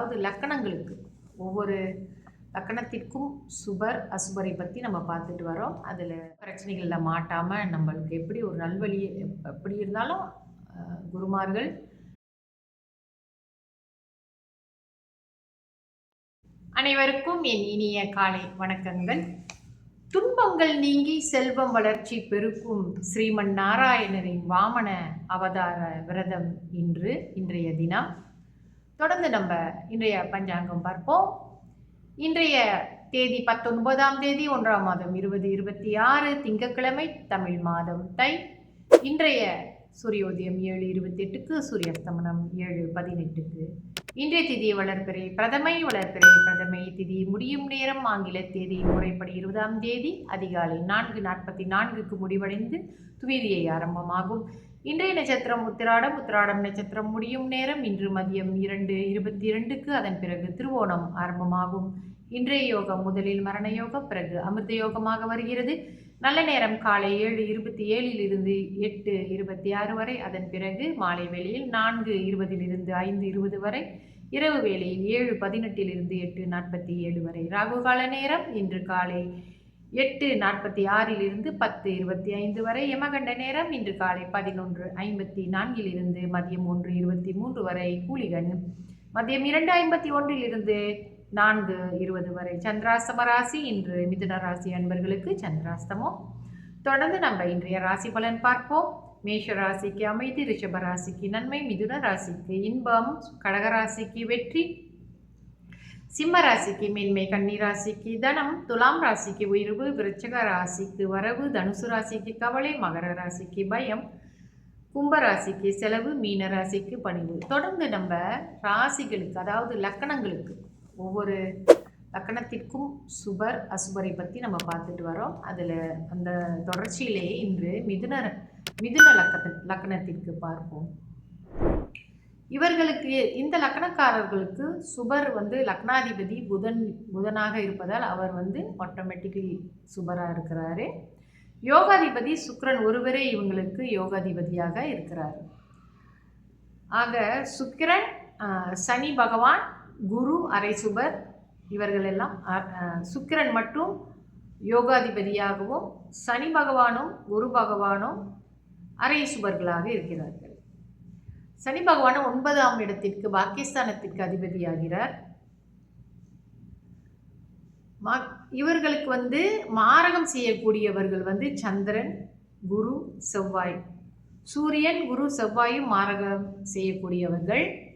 அதாவது லக்கணங்களுக்கு. ஒவ்வொரு லக்கணத்திற்கும் சுபர் அசுபரை பற்றி நம்ம பார்த்துட்டு வரோம். அதில் பிரச்சனைகளில் மாட்டாமல் நம்மளுக்கு எப்படி ஒரு நல்வழி எப்படி இருந்தாலும் குருமார்கள் அனைவருக்கும் என் இனிய காலை வணக்கங்கள். துன்பங்கள் நீங்கி செல்வம் வளர்ச்சி பெருக்கும் ஸ்ரீமன் நாராயணரின் வாமன அவதார விரதம் இன்று இன்றைய தினம். தொடர்ந்து நம்ம இன்றைய பஞ்சாங்கம் பார்ப்போம். இன்றைய தேதி பத்தொன்பதாம் தேதி ஒன்றாம் மாதம் இருபது இருபத்தி ஆறு திங்கட்கிழமை தமிழ் மாதம் தை. இன்றைய சூரியோதயம் ஏழு இருபத்தெட்டுக்கு சூரியஸ்தமனம் ஏழு பதினெட்டுக்கு. இன்றைய திதி வளர்ப்பிறை பிரதமை வளர்ப்பிறை பிரதமை திதி முடியும் நேரம் ஆங்கில தேதி முறைப்படி இருபதாம் தேதி அதிகாலை நான்கு நாற்பத்தி நான்குக்கு முடிவடைந்து துவிதியை ஆரம்பமாகும். இன்றைய நட்சத்திரம் உத்திராடம் உத்திராடம் நட்சத்திரம் முடியும் நேரம் இன்று மதியம் இரண்டு இருபத்தி இரண்டுக்கு அதன் பிறகு திருவோணம் ஆரம்பமாகும். இன்றைய யோகம் முதலில் மரண யோகம் பிறகு அமிர்த யோகமாக வருகிறது. நல்ல நேரம் காலை ஏழு இருபத்தி ஏழில் இருந்து எட்டு இருபத்தி ஆறு வரை அதன் பிறகு மாலை வேளையில் நான்கு இருபதிலிருந்து ஐந்து இருபது வரை இரவு வேளையில் ஏழு பதினெட்டிலிருந்து எட்டு நாற்பத்தி ஏழு வரை. ராகு கால நேரம் இன்று காலை எட்டு நாற்பத்தி ஆறிலிருந்து பத்து இருபத்தி ஐந்து வரை. யமகண்ட நேரம் இன்று காலை பதினொன்று ஐம்பத்தி நான்கிலிருந்து மதியம் ஒன்று இருபத்தி மூன்று வரை. கூலிகன் மதியம் இரண்டு ஐம்பத்தி ஒன்றிலிருந்து நான்கு இருபது வரை சந்திராஸ்தம ராசி இன்று மிதுன ராசி அன்பர்களுக்கு சந்திராஸ்தமம் தொடர்ந்து நம்ம இன்றைய ராசி பலன் பார்ப்போம். மேஷ ராசிக்கு அமைதி ரிஷப ராசிக்கு நன்மை மிதுன ராசிக்கு இன்பம் கடகராசிக்கு வெற்றி சிம்ம ராசிக்கு மேன்மை கன்னி ராசிக்கு தனம் துலாம் ராசிக்கு உயர்வு விருச்சக ராசிக்கு வரவு தனுசு ராசிக்கு கவலை மகர ராசிக்கு பயம் கும்ப ராசிக்கு செலவு மீன ராசிக்கு பணிவு. தொடர்ந்து நம்ம ராசிகளுக்கு அதாவது லக்கணங்களுக்கு ஒவ்வொரு லக்கணத்திற்கும் சுபர் அசுபரை பற்றி நம்ம பார்த்துட்டு வரோம். அதில் அந்த தொடர்ச்சியிலேயே இன்று மிதுன மிதுன லக்கண லக்கணத்திற்கு பார்ப்போம். இவர்களுக்கு இந்த லக்கணக்காரர்களுக்கு சுபர் வந்து லக்னாதிபதி புதன் புதனாக இருப்பதால் அவர் வந்து ஆட்டோமேட்டிக்கலி சுபராக இருக்கிறாரு. யோகாதிபதி சுக்கிரன் ஒருவரே இவங்களுக்கு யோகாதிபதியாக இருக்கிறார். ஆக சுக்கிரன் சனி பகவான் குரு அரைசுபர் இவர்கள் எல்லாம் சுக்கிரன் மட்டும் யோகாதிபதியாகவும் சனி பகவானும் குரு பகவானும் அரை சுபர்களாக இருக்கிறார்கள். சனி பகவான் ஒன்பதாம் இடத்திற்கு பாகிஸ்தானத்திற்கு அதிபதியாகிறார். மா- இவர்களுக்கு வந்து மாரகம் செய்யக்கூடியவர்கள் வந்து சந்திரன் குரு செவ்வாய். சூரியன் குரு செவ்வாயும் மாரகம் செய்யக்கூடியவர்கள்.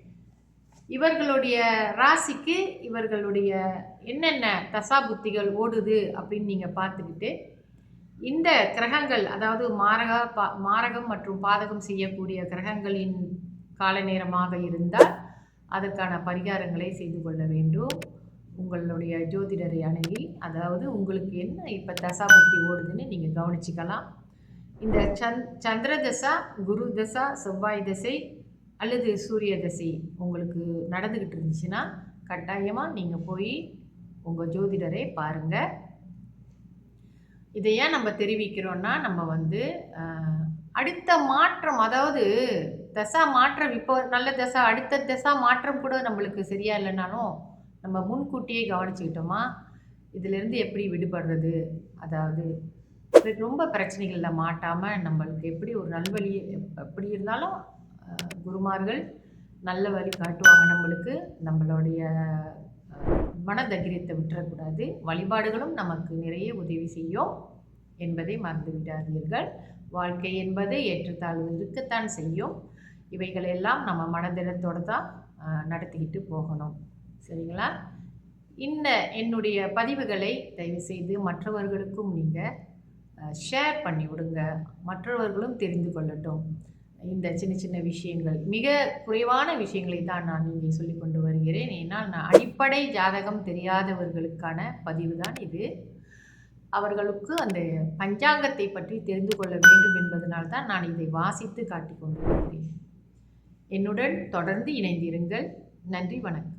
இவர்களுடைய ராசிக்கு இவர்களுடைய என்னென்ன தசா புத்திகள் ஓடுது அப்படின்னு நீங்கள் பார்த்துக்கிட்டு இந்த கிரகங்கள் அதாவது மாரக பா மாரகம் மற்றும் பாதகம் செய்யக்கூடிய கிரகங்களின் கால நேரமாக இருந்தால் அதற்கான பரிகாரங்களை செய்து கொள்ள வேண்டும். உங்களுடைய ஜோதிடரை அணுகி அதாவது உங்களுக்கு என்ன இப்போ தசா புத்தி ஓடுதுன்னு நீங்கள் கவனிச்சுக்கலாம். இந்த சந் சந்திர தசா குரு தசா செவ்வாய் தசை அல்லது சூரிய தசை உங்களுக்கு நடந்துக்கிட்டு இருந்துச்சுன்னா கட்டாயமாக நீங்கள் போய் உங்கள் ஜோதிடரை பாருங்கள் இதை ஏன் நம்ம தெரிவிக்கிறோன்னா நம்ம வந்து அடுத்த மாற்றம் அதாவது தசா மாற்றம் இப்போ நல்ல தசா அடுத்த தசா மாற்றம் கூட நம்மளுக்கு சரியா இல்லைனாலும் நம்ம முன்கூட்டியே கவனிச்சுக்கிட்டோமா இதிலிருந்து எப்படி விடுபடுறது? அதாவது ரொம்ப பிரச்சனைகளில் மாட்டாமல் நம்மளுக்கு எப்படி ஒரு நல்வழி எப்படி இருந்தாலும் குருமார்கள் நல்ல வழி காட்டுவாங்க நம்மளுக்கு. நம்மளுடைய மன மனதைரியத்தை விட்டுறக்கூடாது. வழிபாடுகளும் நமக்கு நிறைய உதவி செய்யும் என்பதை மறந்து விடாதீர்கள் வாழ்க்கை என்பது ஏற்றத்தாழ்வு இருக்கத்தான் செய்யும். இவைகளெல்லாம் நம்ம மனதிடத்தோடு தான் நடத்திக்கிட்டு போகணும். சரிங்களா? இந்த என்னுடைய பதிவுகளை தயவுசெய்து மற்றவர்களுக்கும் நீங்கள் ஷேர் பண்ணி விடுங்க மற்றவர்களும் தெரிந்து கொள்ளட்டும். இந்த சின்ன சின்ன விஷயங்கள் மிக குறைவான விஷயங்களை தான் நான் இங்கே சொல்லி கொண்டு வருகிறேன். ஏன்னால் நான் அடிப்படை ஜாதகம் தெரியாதவர்களுக்கான பதிவு தான் இது. அவர்களுக்கு அந்த பஞ்சாங்கத்தை பற்றி தெரிந்து கொள்ள வேண்டும் என்பதனால் தான் நான் இதை வாசித்து காட்டிக் கொண்டு வருகிறேன் என்னுடன் தொடர்ந்து இணைந்திருங்கள். நன்றி வணக்கம்.